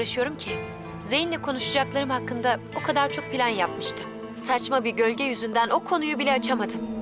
uğraşıyorum ki? Zeyn'le konuşacaklarım hakkında o kadar çok plan yapmıştım. Saçma bir gölge yüzünden o konuyu bile açamadım.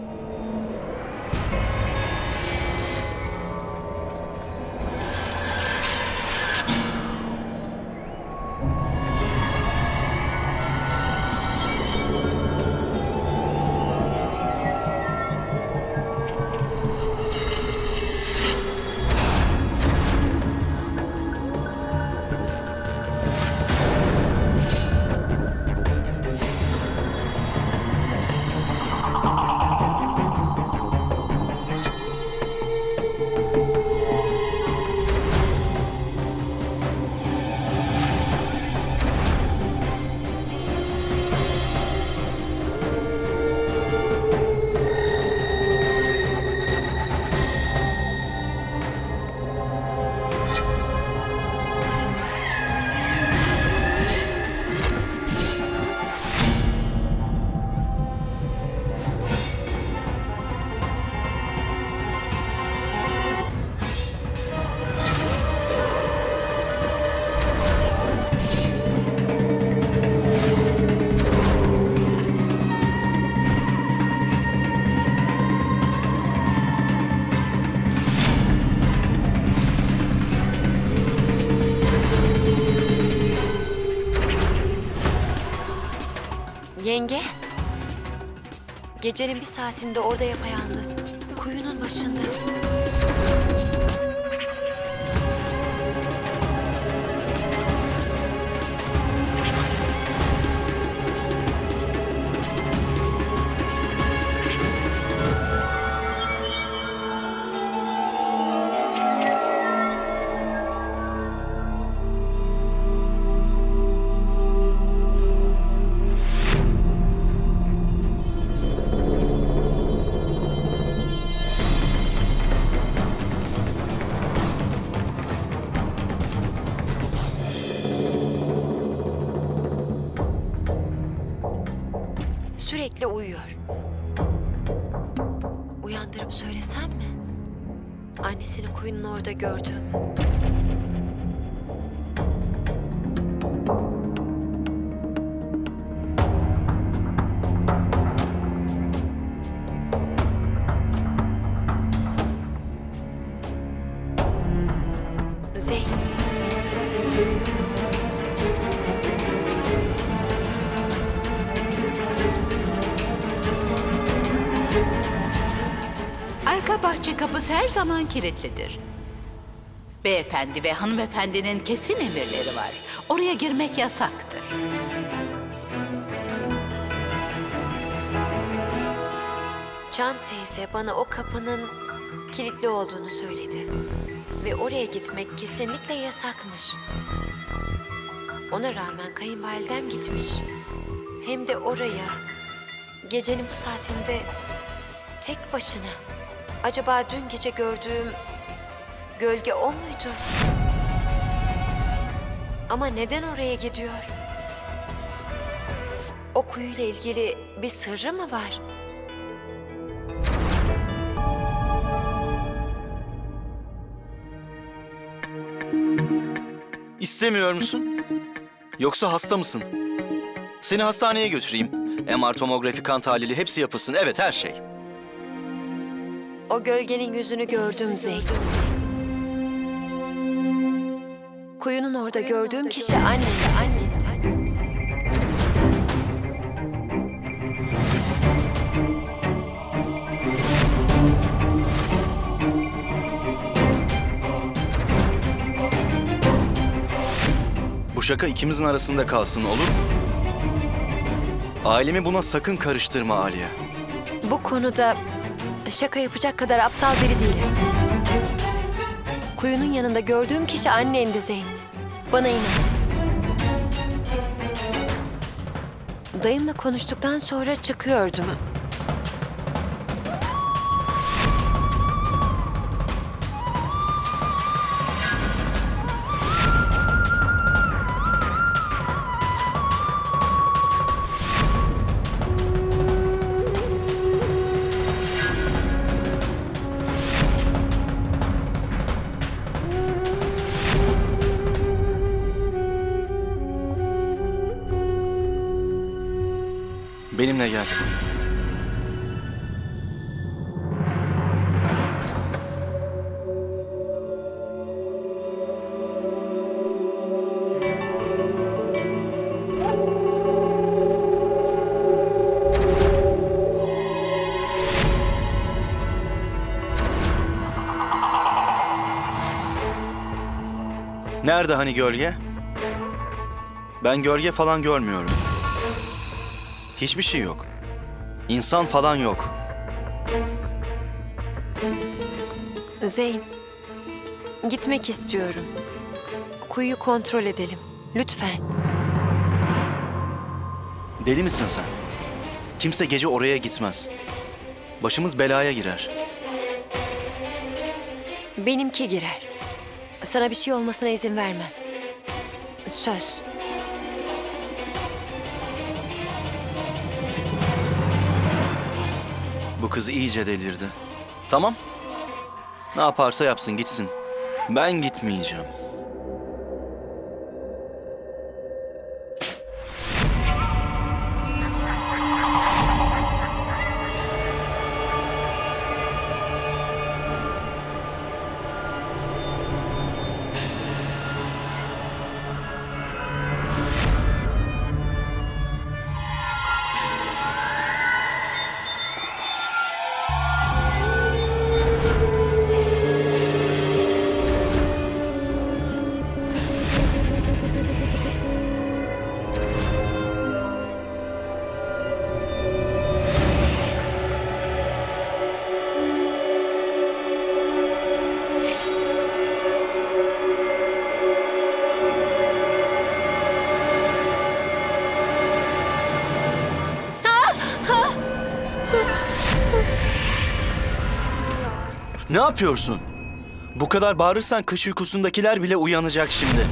Gecenin bir saatinde orada yapayalnız. Kuyunun başında. Sürekli uyuyor. Uyandırıp söylesem mi? Annesini kuyunun orada gördüğümü. Her zaman kilitlidir. Beyefendi ve hanımefendinin kesin emirleri var. Oraya girmek yasaktır. Can teyze bana o kapının kilitli olduğunu söyledi. Ve oraya gitmek kesinlikle yasakmış. Ona rağmen kayınvalidem gitmiş. Hem de oraya. Gecenin bu saatinde tek başına. Acaba dün gece gördüğüm gölge o muydu? Ama neden oraya gidiyor? O kuyuyla ilgili bir sırrı mı var? İstemiyor musun? Yoksa hasta mısın? Seni hastaneye götüreyim. MR tomografi, kan tahlili hepsi yapılsın. Evet her şey. O gölgenin yüzünü gördüm Zeyn. Kuyunun orada gördüğüm kişi annesi, annesi. Bu şaka ikimizin arasında kalsın olur mu? Ailemi buna sakın karıştırma Aliye. Bu konuda şaka yapacak kadar aptal biri değilim. Kuyunun yanında gördüğüm kişi annendi Zeyn. Bana inan. Dayımla konuştuktan sonra çıkıyordum. Gel. Nerede hani gölge? Ben gölge falan görmüyorum. Hiçbir şey yok. İnsan falan yok. Zeyn, gitmek istiyorum. Kuyuyu kontrol edelim. Lütfen. Deli misin sen? Kimse gece oraya gitmez. Başımız belaya girer. Benimki girer. Sana bir şey olmasına izin vermem. Söz. Kız iyice delirdi. Tamam. Ne yaparsa yapsın gitsin. Ben gitmeyeceğim. Ne yapıyorsun? Bu kadar bağırırsan kış uykusundakiler bile uyanacak şimdi.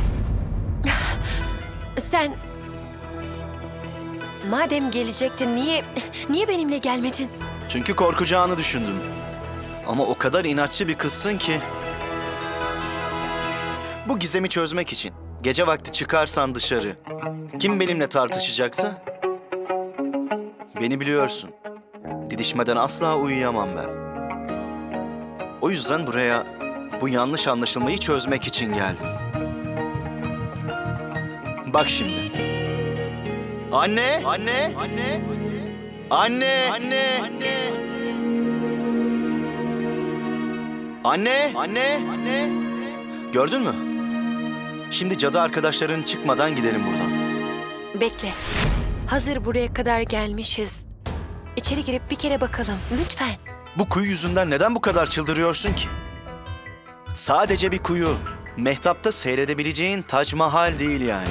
Sen... Madem gelecektin niye... Niye benimle gelmedin? Çünkü korkacağını düşündüm. Ama o kadar inatçı bir kızsın ki. Bu gizemi çözmek için gece vakti çıkarsan dışarı kim benimle tartışacaktı? Beni biliyorsun. Didişmeden asla uyuyamam ben. O yüzden buraya bu yanlış anlaşılmayı çözmek için geldim. Bak şimdi. Anne! Anne! Anne! Anne! Anne! Anne! Anne! Anne! Anne! Gördün mü? Şimdi cadı arkadaşların çıkmadan gidelim buradan. Bekle. Hazır buraya kadar gelmişiz. İçeri girip bir kere bakalım. Lütfen. Bu kuyu yüzünden neden bu kadar çıldırıyorsun ki? Sadece bir kuyu. Mehtapta seyredebileceğin Tac Mahal değil yani.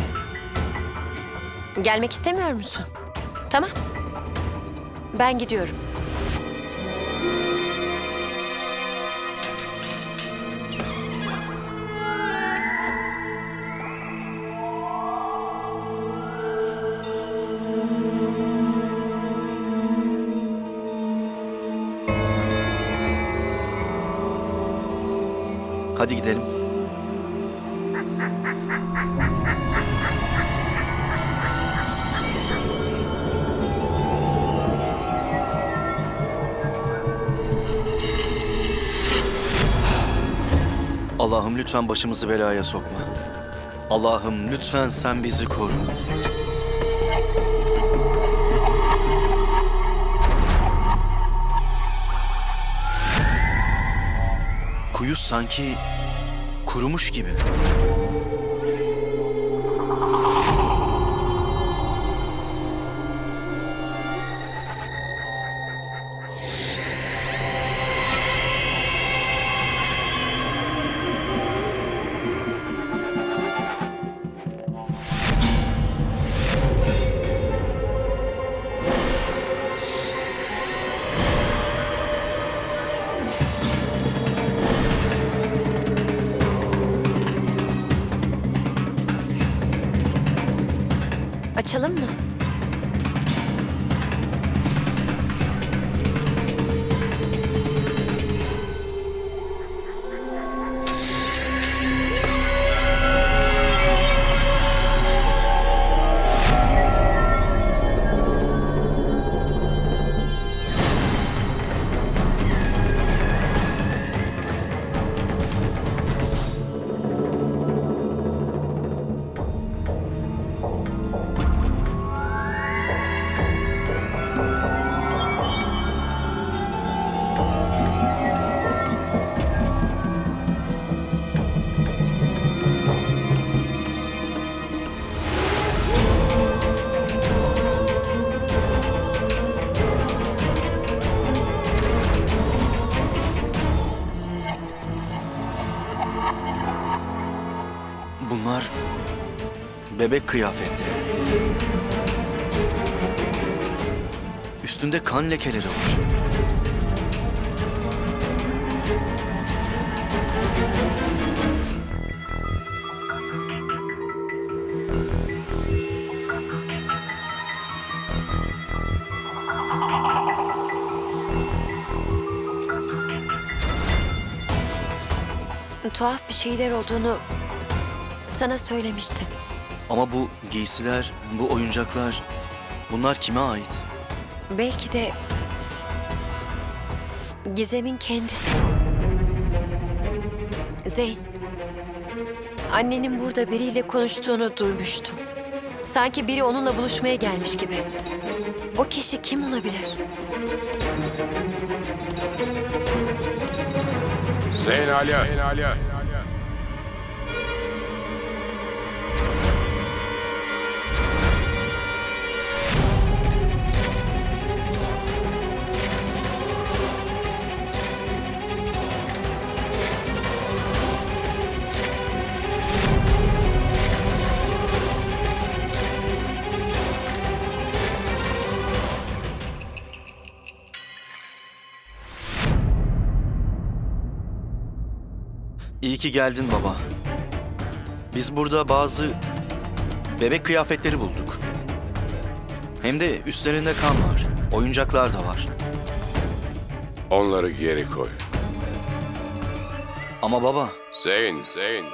Gelmek istemiyor musun? Tamam. Ben gidiyorum. Hadi gidelim. Allah'ım lütfen başımızı belaya sokma. Allah'ım lütfen sen bizi koru. Kuyu sanki kurumuş gibi. Açalım mı? Bebek kıyafetleri. Üstünde kan lekeleri var. Tuhaf bir şeyler olduğunu sana söylemiştim. Ama bu giysiler, bu oyuncaklar bunlar kime ait? Belki de Gizem'in kendisi bu. Zeyn, annenin burada biriyle konuştuğunu duymuştum. Sanki biri onunla buluşmaya gelmiş gibi. O kişi kim olabilir? Zeyn Alya. Zeyn Alya. İyi ki geldin baba. Biz burada bazı bebek kıyafetleri bulduk. Hem de üstlerinde kan var. Oyuncaklar da var. Onları geri koy. Ama baba, Zeyn. Zeyn.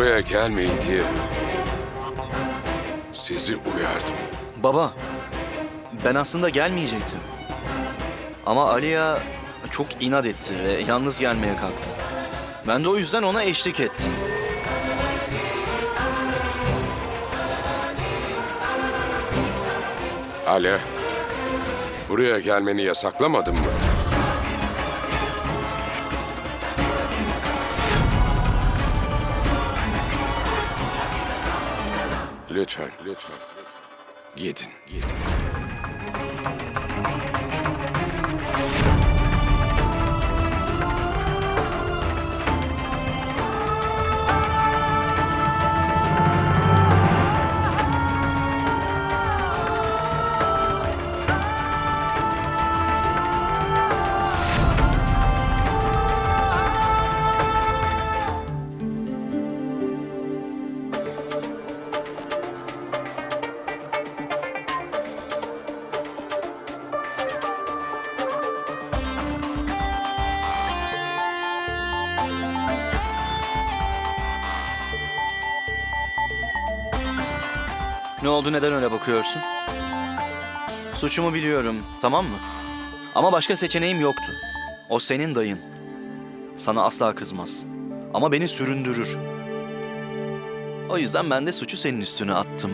Buraya gelmeyin diye sizi uyardım. baba. Ben aslında gelmeyecektim. Ama Aliya çok inat etti ve yalnız gelmeye kalktı. Ben de o yüzden ona eşlik ettim. Alya. Buraya gelmeni yasaklamadım mı? Lütfen, lütfen. Gidin, gidin. Ne oldu neden öyle bakıyorsun? Suçumu biliyorum, tamam mı? Ama başka seçeneğim yoktu. O senin dayın. Sana asla kızmaz. Ama beni süründürür. O yüzden ben de suçu senin üstüne attım.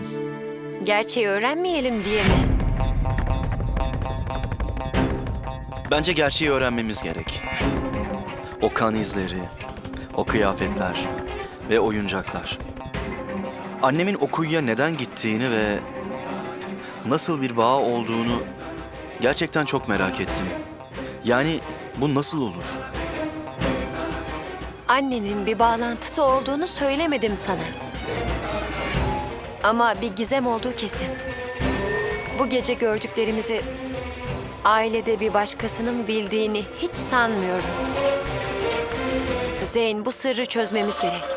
Gerçeği öğrenmeyelim diye mi? Bence gerçeği öğrenmemiz gerek. O kan izleri, o kıyafetler ve oyuncaklar. Annemin o kuyuya neden gittiğini ve nasıl bir bağ olduğunu gerçekten çok merak ettim. Yani bu nasıl olur? Annenin bir bağlantısı olduğunu söylemedim sana. Ama bir gizem olduğu kesin. Bu gece gördüklerimizi ailede bir başkasının bildiğini hiç sanmıyorum. Zeyn bu sırrı çözmemiz gerek.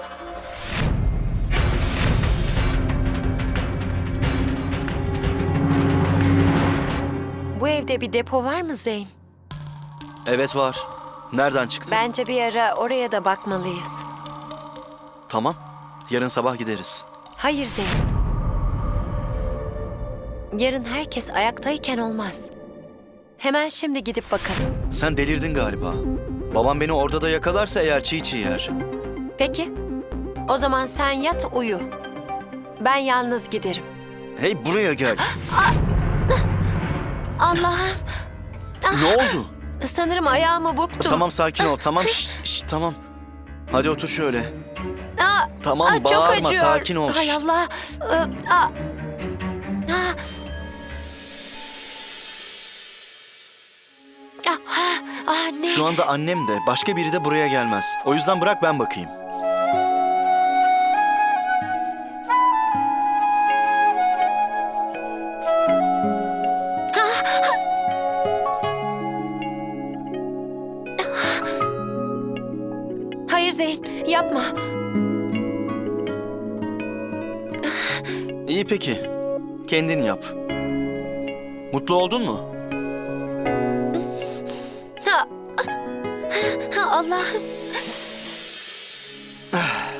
Evde bir depo var mı Zeyn? Evet var. Nereden çıktı? Bence bir ara oraya da bakmalıyız. Tamam. Yarın sabah gideriz. Hayır Zeyn. Yarın herkes ayaktayken olmaz. Hemen şimdi gidip bakalım. Sen delirdin galiba. Babam beni orada da yakalarsa eğer çiğ çiğ yer. Peki. O zaman sen yat uyu. Ben yalnız giderim. Hey buraya gel. Allah'ım. ne oldu? Sanırım ayağımı burktum. Tamam sakin ol. Tamam şş, şş, tamam. Hadi otur şöyle. Aa, Tamam aa, çok bağırma acıyor. sakin ol. Hay Şş. Allah. Aa. Aa. Ah, ah, ah, ne? Şu anda annem de başka biri de buraya gelmez. O yüzden bırak ben bakayım. Peki. Kendin yap. Mutlu oldun mu? Allah'ım.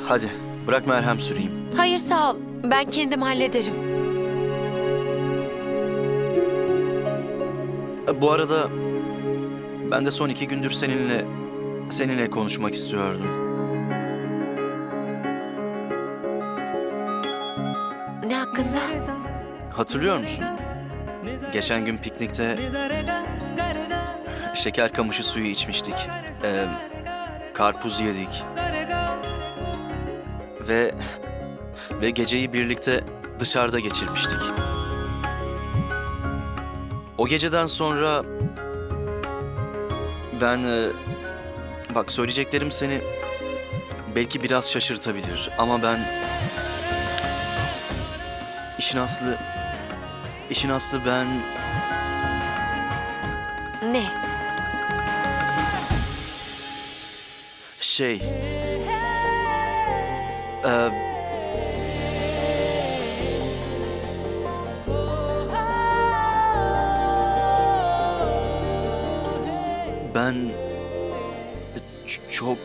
Hadi bırak merhem süreyim. Hayır sağ ol. Ben kendim hallederim. Bu arada ben de son iki gündür seninle seninle konuşmak istiyordum. Hatırlıyor musun? Geçen gün piknikte şeker kamışı suyu içmiştik. Ee, karpuz yedik. Ve ve geceyi birlikte dışarıda geçirmiştik. O geceden sonra ben e, bak söyleyeceklerim seni belki biraz şaşırtabilir ama ben işin aslı işin aslı ben Ne? şey e, ben çok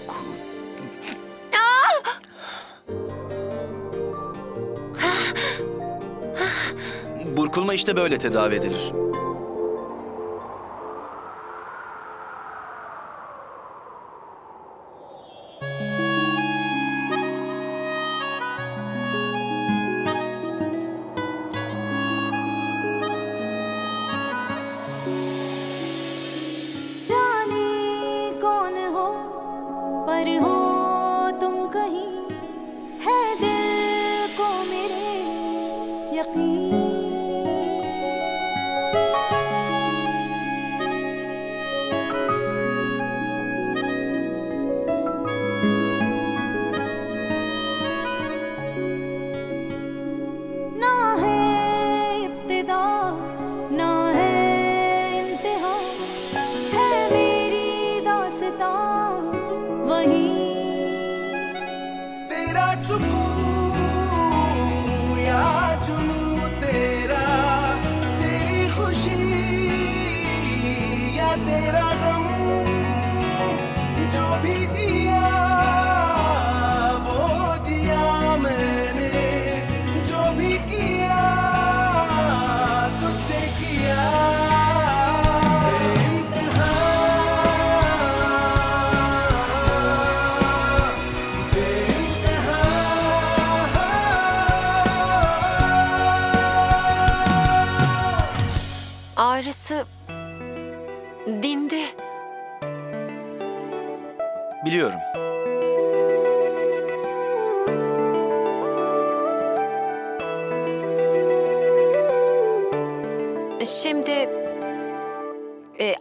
Burkulma işte böyle tedavi edilir.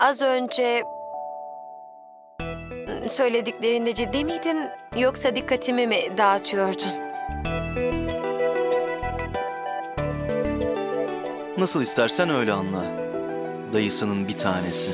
Az önce söylediklerinde ciddi miydin yoksa dikkatimi mi dağıtıyordun? Nasıl istersen öyle anla. Dayısının bir tanesi.